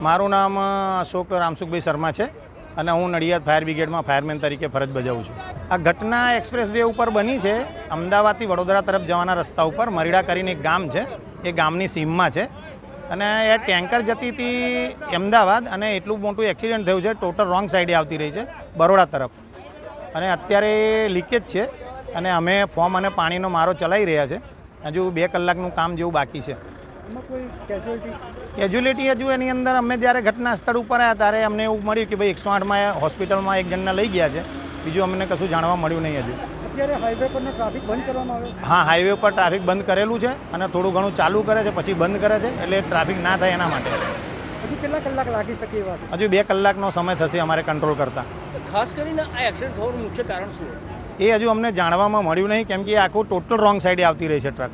મારું નામ અશોક રામસુખભાઈ શર્મા છે અને હું નડિયાદ ફાયર બ્રિગેડમાં ફાયરમેન તરીકે ફરજ બજાવું છું. આ ઘટના એક્સપ્રેસ વે ઉપર બની છે. અમદાવાદથી વડોદરા તરફ જવાના રસ્તા ઉપર મરીડા કરીને એક ગામ છે. એ ગામની સીમમાં છે. અને એ ટેન્કર જતી હતી અમદાવાદ અને એટલું મોટું એક્સિડન્ટ થયું છે. ટોટલ રોંગ સાઈડે આવતી રહી છે, બરોડા તરફ. અને અત્યારે લીકેજ છે અને અમે ફોર્મ અને પાણીનો મારો ચલાવી રહ્યા છે. હજુ બે કલાકનું કામ જેવું બાકી છે. કેજ્યુલિટી હજુ એની અંદર અમે જ્યારે ઘટના સ્થળ ઉપર આવ્યા ત્યારે અમને એવું મળ્યું કે ભાઈ એકસો આઠમાં હોસ્પિટલમાં એક જણને લઈ ગયા છે. બીજું અમને કશું જાણવા મળ્યું નહીં હજુ. અત્યારે હાઈવે પરનો ટ્રાફિક બંધ કરવામાં આવ્યો હા હાઈવે પર ટ્રાફિક બંધ કરેલું છે અને થોડું ઘણું ચાલુ કરે છે પછી બંધ કરે છે એટલે ટ્રાફિક ના થાય એના માટે. હજુ કેટલા કલાક લાગી શકે એવા હજુ બે કલાકનો સમય થશે અમારે કંટ્રોલ કરતા. ખાસ કરીને આ એક્સિડન્ટ થવાનું મુખ્ય કારણ શું એ હજુ અમને જાણવામાં મળ્યું નહીં કેમ કે આખું ટોટલ રોંગ સાઈડે આવતી રહી છે ટ્રક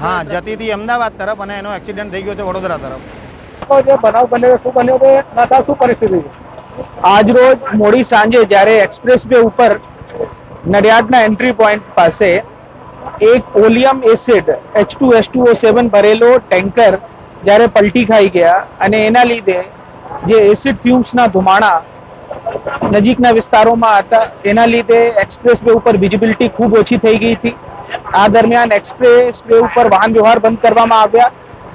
હા જતી હતી અમદાવાદ તરફ અને એનો એક્સિડન્ટ થઈ ગયો છે વડોદરા તરફ. તો જે બનાવ બન્યો શું બન્યો છે શું પરિસ્થિતિ છે? આજરોજ મોડી સાંજે જ્યારે એક્સપ્રેસ વે ઉપર નડિયાદના એન્ટ્રી પોઈન્ટ પાસે એક oleum acid H two S two seven ભરેલો ટેન્કર જ્યારે પલટી ખાઈ ગયા અને એના લીધે જે એસિડ ફ્યુમ્સના ધુમાણા નજીકના વિસ્તારોમાં હતા એના લીધે એક્સપ્રેસ વે ઉપર વિઝિબિલિટી ખૂબ ઓછી થઈ ગઈ હતી. આ દરમિયાન એક્સપ્રેસ વે ઉપર વાહન વ્યવહાર બંધ કરવામાં આવ્યા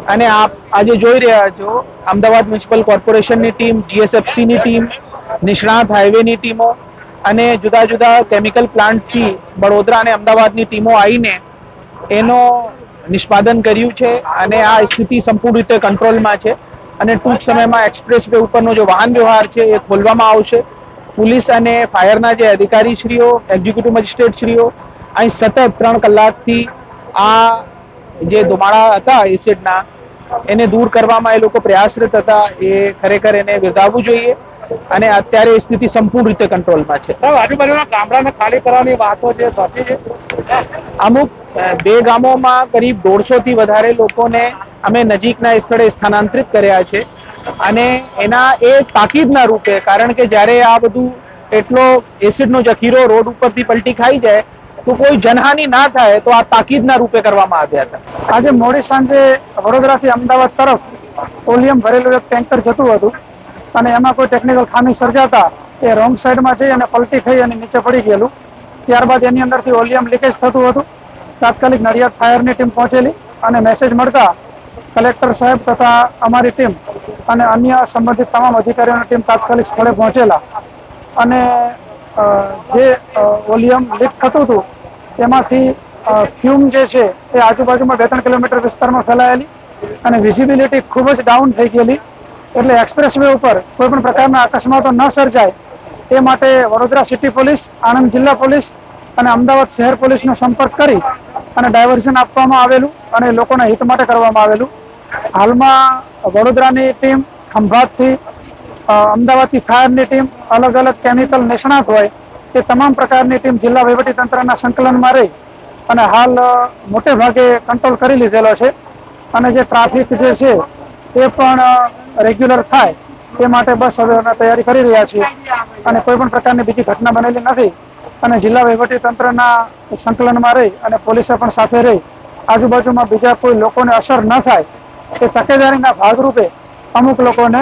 અને આપ આજે જોઈ રહ્યા છો, અમદાવાદ મ્યુનિસિપલ કોર્પોરેશનની ટીમ, જીએસએફસીની ટીમ, નિષ્ણાત હાઈવેની ટીમો અને જુદા જુદા કેમિકલ પ્લાન્ટથી વડોદરા અને અમદાવાદની ટીમો આવીને એનો નિષ્પાદન કર્યું છે અને આ સ્થિતિ સંપૂર્ણ રીતે કંટ્રોલમાં છે અને ટૂંક સમયમાં એક્સપ્રેસ વે ઉપરનો જે વાહન વ્યવહાર છે એ ખોલવામાં આવશે. પોલીસ અને ફાયરના જે અધિકારીશ્રીઓ, એક્ઝિક્યુટિવ મજિસ્ટ્રેટશ્રીઓ અહીં સતત ત્રણ કલાકથી આ જે ધુમાડા હતા એસિડના એને દૂર કરવામાં એ લોકો પ્રયાસરત હતા એ ખરેખર એને વધાવવું જોઈએ અને અત્યારે એ સ્થિતિ સંપૂર્ણ રીતે કંટ્રોલમાં છે. આજુબાજુના ગામડાને ખાલી કરવાની વાતો જે થતી છે? અમુક બે ગામોમાં કરીબ દોઢસો થી વધારે લોકોને અમે નજીકના સ્થળે સ્થાનાંતરિત કર્યા છે અને એના એ તાકીદના રૂપે કારણ કે જ્યારે આ બધું એટલો એસિડનો જખીરો રોડ ઉપરથી પલટી ખાઈ જાય તો કોઈ જનહાનિ ના થાય તો આ તાકીદના રૂપે કરવામાં આવ્યા હતા. આજે મોડી સાંજે વડોદરાથી અમદાવાદ તરફ ઓલિયમ ભરેલું એક ટેન્કર જતું હતું અને એમાં કોઈ ટેકનિકલ ખામી સર્જાતા એ રોંગ સાઈડમાં જઈ અને પલટી થઈ અને નીચે પડી ગયેલું. ત્યારબાદ એની અંદરથી ઓલિયમ લીકેજ થતું હતું. તાત્કાલિક નડિયાદ ફાયરની ટીમ પહોંચેલી અને મેસેજ મળતા કલેક્ટર સાહેબ તથા અમારી ટીમ અને અન્ય સંબંધિત તમામ અધિકારીઓની ટીમ તાત્કાલિક સ્થળે પહોંચેલા. અને જે ઓલિયમ લીક થતું હતું, તેમાંથી ફ્યુમ જે છે, એ આજુબાજુમાં બે ત્રણ કિલોમીટર વિસ્તારમાં ફેલાયેલી અને વિઝિબિલિટી ખૂબ જ ડાઉન થઈ ગયેલી. એટલે એક્સપ્રેસ વે ઉપર કોઈ પણ પ્રકારના અકસ્માતો ન સર્જાય. તે માટે વડોદરા સિટી પોલીસ આણંદ જિલ્લા પોલીસ અને અમદાવાદ શહેર પોલીસનો સંપર્ક કરી અને ડાયવર્ઝન આપવામાં આવેલું અને લોકોના હિત માટે કરવામાં આવેલું. હાલમાં વડોદરાની ટીમ ખંભાતથી અમદાવાદથી ફાયરની ટીમ અલગ અલગ કેમિકલ નિષ્ણાત હોય તે તમામ પ્રકારની ટીમ જિલ્લા વહીવટીતંત્રના સંકલનમાં રહી અને હાલ મોટે ભાગે કંટ્રોલ કરી લીધેલો છે. અને જે ટ્રાફિક જે છે એ પણ રેગ્યુલર થાય તે માટે બસ હવે તૈયારી કરી રહ્યા છીએ. અને કોઈ પણ પ્રકારની બીજી ઘટના બનેલી નથી. અને જિલ્લા વહીવટીતંત્રના સંકલનમાં રહી અને પોલીસે પણ સાથે રહી. આજુબાજુમાં બીજા કોઈ લોકોને અસર ન થાય. એ તકેદારીના ભાગરૂપે અમુક લોકોને